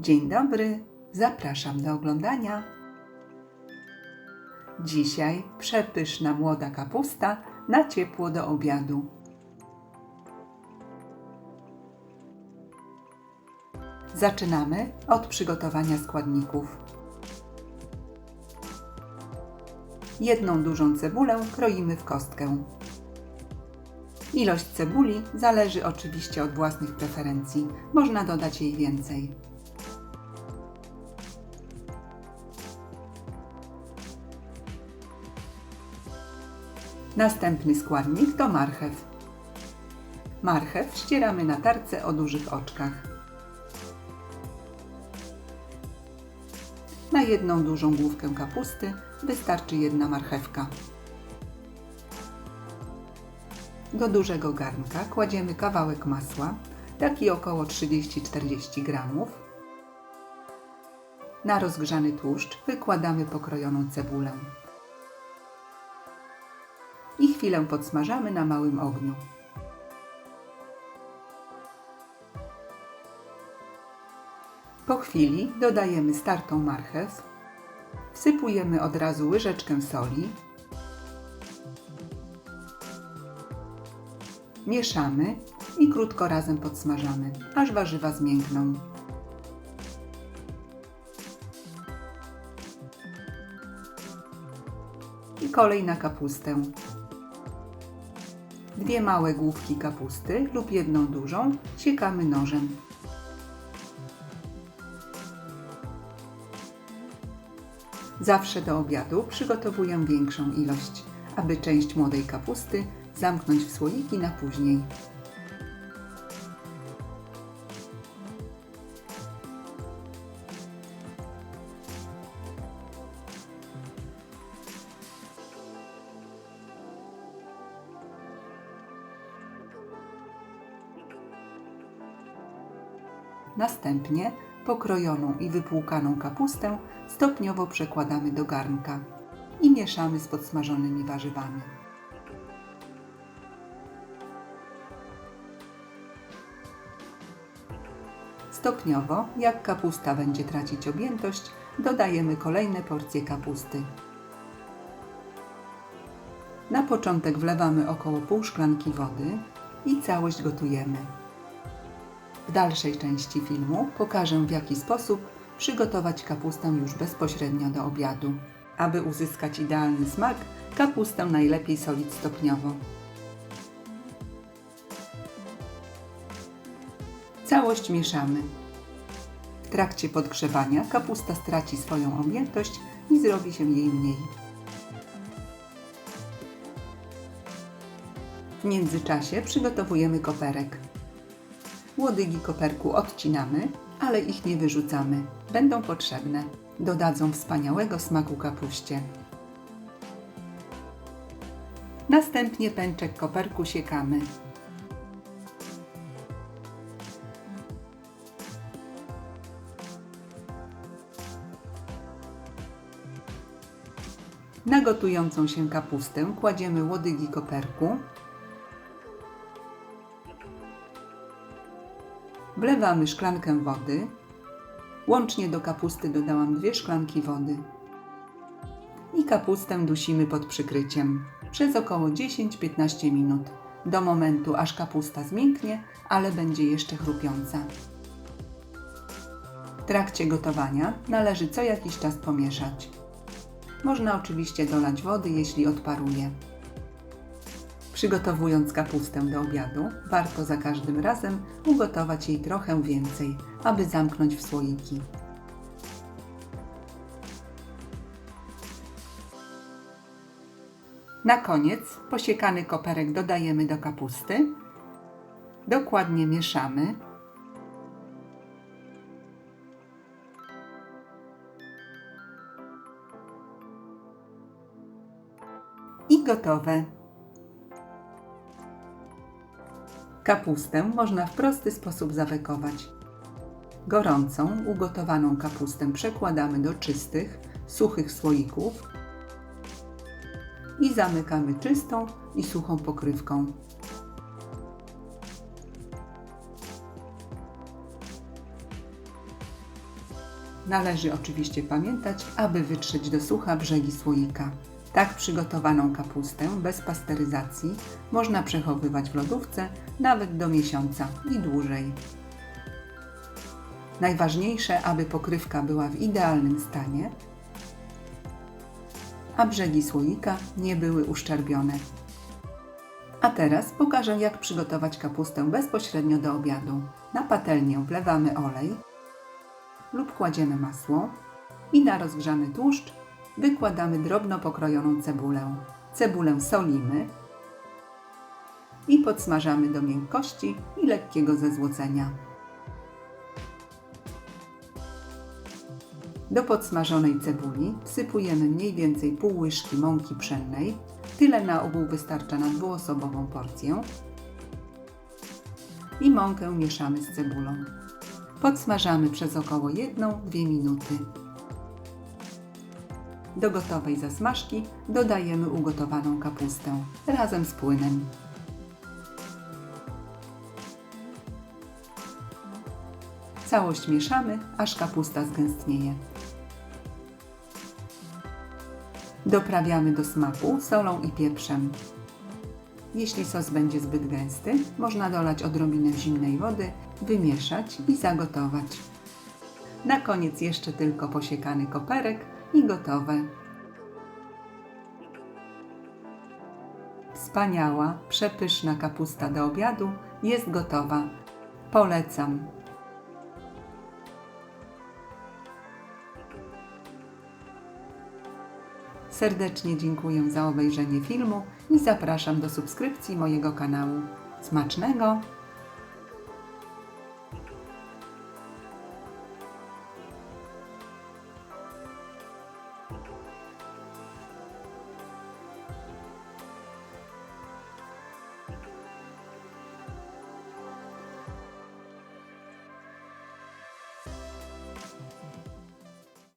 Dzień dobry, zapraszam do oglądania. Dzisiaj przepyszna młoda kapusta na ciepło do obiadu. Zaczynamy od przygotowania składników. Jedną dużą cebulę kroimy w kostkę. Ilość cebuli zależy oczywiście od własnych preferencji. Można dodać jej więcej. Następny składnik to marchew. Marchew ścieramy na tarce o dużych oczkach. Na jedną dużą główkę kapusty wystarczy jedna marchewka. Do dużego garnka kładziemy kawałek masła, taki około 30-40 gramów. Na rozgrzany tłuszcz wykładamy pokrojoną cebulę chwilę podsmażamy na małym ogniu. Po chwili dodajemy startą marchew, wsypujemy od razu łyżeczkę soli, mieszamy i krótko razem podsmażamy, aż warzywa zmiękną. I kolej na kapustę. Dwie małe główki kapusty lub jedną dużą siekamy nożem. Zawsze do obiadu przygotowuję większą ilość, aby część młodej kapusty zamknąć w słoiki na później. Następnie pokrojoną i wypłukaną kapustę stopniowo przekładamy do garnka i mieszamy z podsmażonymi warzywami. Stopniowo, jak kapusta będzie tracić objętość, dodajemy kolejne porcje kapusty. Na początek wlewamy około pół szklanki wody i całość gotujemy. W dalszej części filmu pokażę w jaki sposób przygotować kapustę już bezpośrednio do obiadu. Aby uzyskać idealny smak, kapustę najlepiej solić stopniowo. Całość mieszamy. W trakcie podgrzewania kapusta straci swoją objętość i zrobi się jej mniej. W międzyczasie przygotowujemy koperek. Łodygi koperku odcinamy, ale ich nie wyrzucamy. Będą potrzebne. Dodadzą wspaniałego smaku kapuście. Następnie pęczek koperku siekamy. Na gotującą się kapustę kładziemy łodygi koperku, Wlewamy szklankę wody. Łącznie do kapusty dodałam dwie szklanki wody. I kapustę dusimy pod przykryciem przez około 10-15 minut, do momentu aż kapusta zmięknie, ale będzie jeszcze chrupiąca. W trakcie gotowania należy co jakiś czas pomieszać. Można oczywiście dolać wody, jeśli odparuje. Przygotowując kapustę do obiadu, warto za każdym razem ugotować jej trochę więcej, aby zamknąć w słoiki. Na koniec posiekany koperek dodajemy do kapusty. Dokładnie mieszamy. I gotowe. Kapustę można w prosty sposób zawekować. Gorącą, ugotowaną kapustę przekładamy do czystych, suchych słoików i zamykamy czystą i suchą pokrywką. Należy oczywiście pamiętać, aby wytrzeć do sucha brzegi słoika. Tak przygotowaną kapustę bez pasteryzacji można przechowywać w lodówce nawet do miesiąca i dłużej. Najważniejsze, aby pokrywka była w idealnym stanie, a brzegi słoika nie były uszczerbione. A teraz pokażę, jak przygotować kapustę bezpośrednio do obiadu. Na patelnię wlewamy olej lub kładziemy masło i na rozgrzany tłuszcz wykładamy drobno pokrojoną cebulę. Cebulę solimy i podsmażamy do miękkości i lekkiego zezłocenia. Do podsmażonej cebuli wsypujemy mniej więcej pół łyżki mąki pszennej. Tyle na ogół wystarcza na dwuosobową porcję. I mąkę mieszamy z cebulą. Podsmażamy przez około 1-2 minuty. Do gotowej zasmażki dodajemy ugotowaną kapustę razem z płynem. Całość mieszamy, aż kapusta zgęstnieje. Doprawiamy do smaku solą i pieprzem. Jeśli sos będzie zbyt gęsty, można dolać odrobinę zimnej wody, wymieszać i zagotować. Na koniec jeszcze tylko posiekany koperek i gotowe. Wspaniała, przepyszna kapusta do obiadu jest gotowa. Polecam. Serdecznie dziękuję za obejrzenie filmu i zapraszam do subskrypcji mojego kanału. Smacznego!